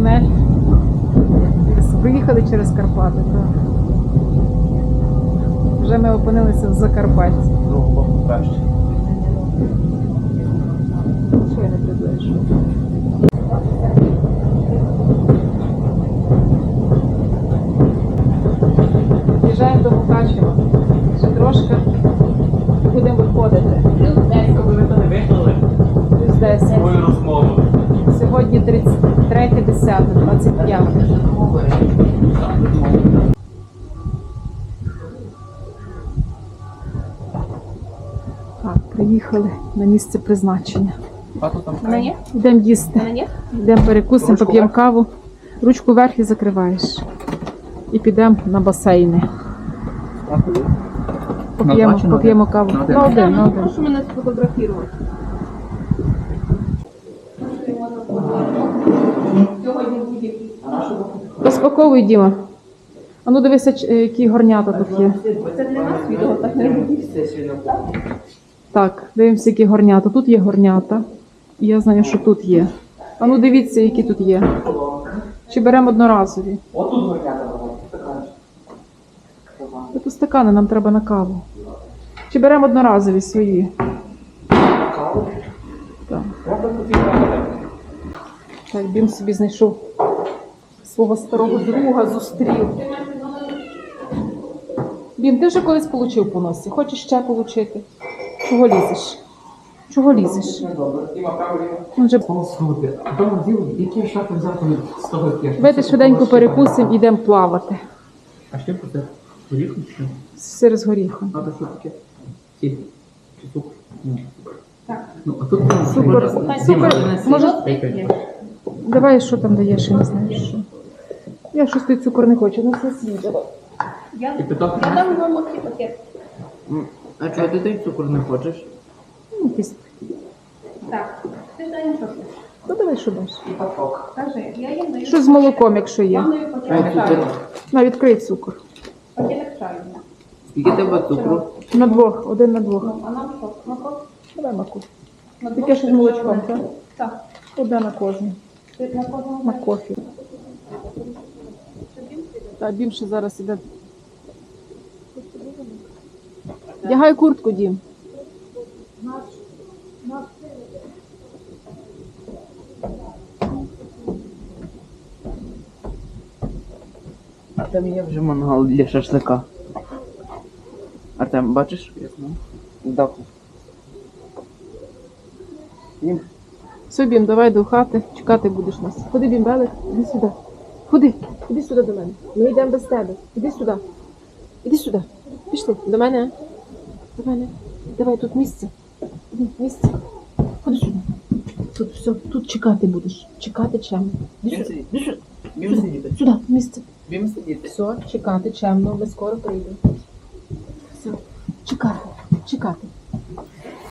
тунель. Приїхали через Карпати. так. Вже ми опинилися в Закарпатті. Ну, Другого боку краще. Що я не приближу. Їжджаємо до Мукачева. Ще трошки. Сьогодні 33, 10, 25. Так, приїхали на місце призначення. Йдемо їсти. Йдемо перекусимо, поп'ємо каву. Ручку вверх і закриваєш. І підемо на басейни. Поп'ємо, поп'ємо каву. На один, на один. Прошу мене сфотографувати. Розпаковуй, Діма. А ну дивися, е, які горнята тут є. Це для нас відео, так не. Так, дивимося, які горнята. Тут є горнята. І я знаю, що тут є. А ну дивіться, які тут є. Чи беремо одноразові? Отут горнята. Це тут стакани, нам треба на каву. Чи беремо одноразові свої? Каву. Так. Можна пофігати. Так, Бім собі знайшов свого старого друга, зустрів. Бім, ти вже колись отримав по носі. Хочеш ще отримати? Чого лізеш? Чого лізеш? Він вже Слухайте, а тому діло, які шафи взяти з того? Давайте швиденько перекусимо і йдемо плавати. А що про це? Горіхом чи що? Сир з горіхом. А то що таке? Сіль. Чи цукор? Так. Ну, а тут Цукор. Цукор. Може, Може... давай, що там даєш, я не знаю, що. Я щось той цукор не хочу, ну все свій. Я, питав, я дам вам оці пакет. А чого ти той цукор не хочеш? Ну, якийсь. Так. Ти дай що ти? Ну давай, що даш. І папок. Кажи, я їм даю. Що з молоком, якщо є? Вам даю пакетик чаю. На, відкрий цукор. Пакетик чаю. Скільки тебе цукру? На двох, один на двох. Ну, а нам що? Мако? Давай маку. На Таке що з молочком, так? Так. Одне на кожну. На кофі. Дім ще зараз іде. Дягай куртку, Дім. А там є вже мангал для шашлика. Артем, бачиш? Даху. Їм Все, Бім, давай до хати, чекати будеш нас. Ходи, Бім, Белик, іди сюди. Ходи, іди сюди до мене. Ми йдемо без тебе. Іди сюди. Іди сюди. Пішли, до мене. До мене. Давай, тут місце. Іди, місце. Ходи сюди. Тут все, тут чекати будеш. Чекати чемно. Сюди. Іди сюди. Бім сидіти. Сюди, місце. Бім сидіти. Все, чекати чемно, ми скоро прийдемо. Все, чекати, чекати.